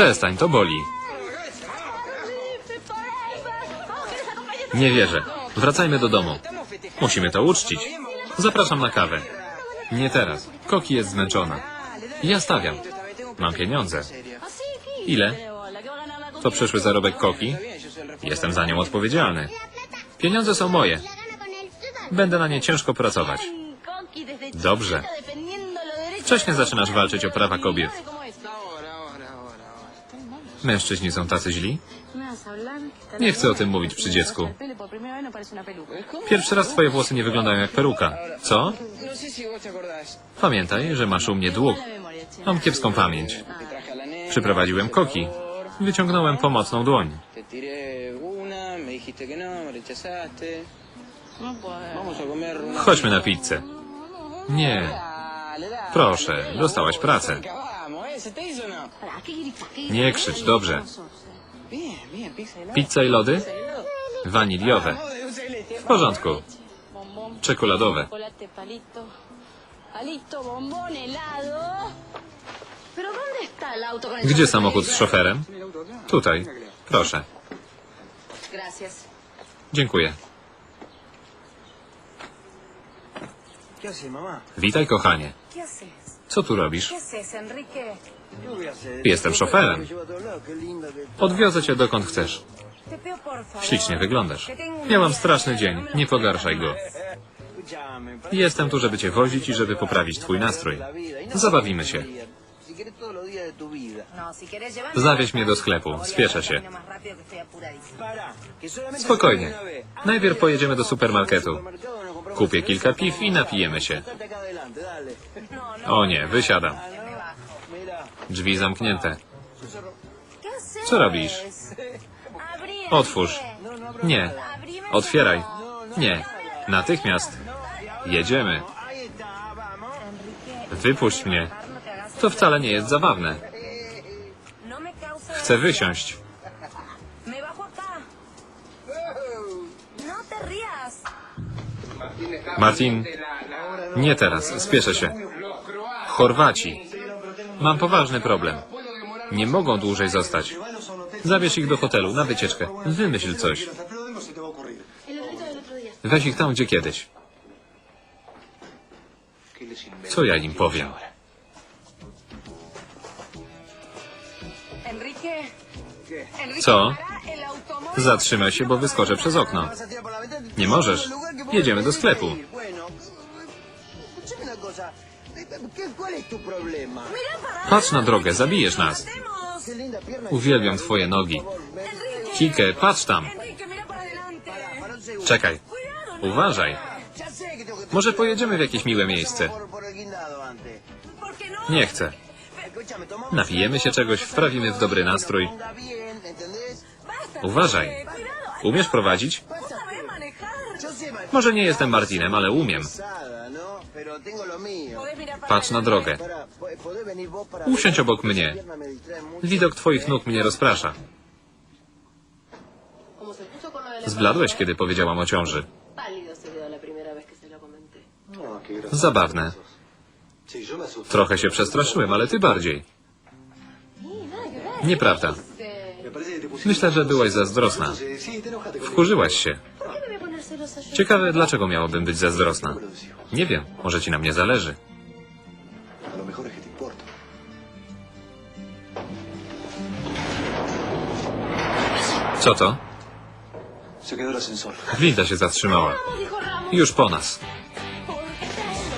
Przestań, to boli. Nie wierzę. Wracajmy do domu. Musimy to uczcić. Zapraszam na kawę. Nie teraz. Koki jest zmęczona. Ja stawiam. Mam pieniądze. Ile? To przyszły zarobek Koki. Jestem za nią odpowiedzialny. Pieniądze są moje. Będę na nie ciężko pracować. Dobrze. Wcześnie zaczynasz walczyć o prawa kobiet. Mężczyźni są tacy źli? Nie chcę o tym mówić przy dziecku. Pierwszy raz twoje włosy nie wyglądają jak peruka. Co? Pamiętaj, że masz u mnie dług. Mam kiepską pamięć. Przyprowadziłem koki. Wyciągnąłem pomocną dłoń. Chodźmy na pizzę. Nie. Proszę, dostałaś pracę. Nie krzycz, dobrze. Pizza i lody? Waniliowe. W porządku. Czekoladowe. Chocolate, palito. Palito, bombón, helado. Pero ¿dónde está el auto con el Gdzie samochód z szoferem? Tutaj. Proszę. Dziękuję. Witaj, kochanie. Co tu robisz? Jestem szoferem. Odwiozę cię dokąd chcesz. Ślicznie wyglądasz. Miałam straszny dzień. Nie pogarszaj go. Jestem tu, żeby cię wozić i żeby poprawić twój nastrój. Zabawimy się. No, Zawieź mnie do sklepu. Spieszę się. Spokojnie. Najpierw pojedziemy do supermarketu. Kupię kilka piw i napijemy się. O nie, wysiadam. Drzwi zamknięte. Co robisz? Otwórz. Nie. Otwieraj. Nie. Natychmiast. Jedziemy. Wypuść mnie. To wcale nie jest zabawne. Chcę wysiąść. Martin, nie teraz. Spieszę się. Chorwaci. Mam poważny problem. Nie mogą dłużej zostać. Zabierz ich do hotelu na wycieczkę. Wymyśl coś. Weź ich tam, gdzie kiedyś. Co ja im powiem? Co? Zatrzymaj się, bo wyskoczę przez okno. Nie możesz. Jedziemy do sklepu. ir. Bueno, escuchame una cosa. ¿Qué- ¿Cuál es tu problema? Patrz na drogę, zabijesz nas. Uwielbiam twoje nogi. Kike, patrz tam. Czekaj. Uważaj. Może pojedziemy w jakieś miłe miejsce. Nie chcę. Napijemy się czegoś, wprawimy w dobry nastrój. Uważaj. Umiesz prowadzić? Może nie jestem Martinem, ale umiem. Patrz na drogę. Para, po- ¿podés venir vos para Usiądź obok mnie. Widok twoich nóg mnie rozprasza. Zbladłeś, kiedy powiedziałam o ciąży. Zabawne. Trochę się przestraszyłem, ale ty bardziej. Nieprawda. Myślę, że byłaś zazdrosna. Wkurzyłaś się. Ciekawe, dlaczego miałabym być zazdrosna. Nie wiem, może ci na mnie zależy. Co to? Winda się zatrzymała. Już po nas.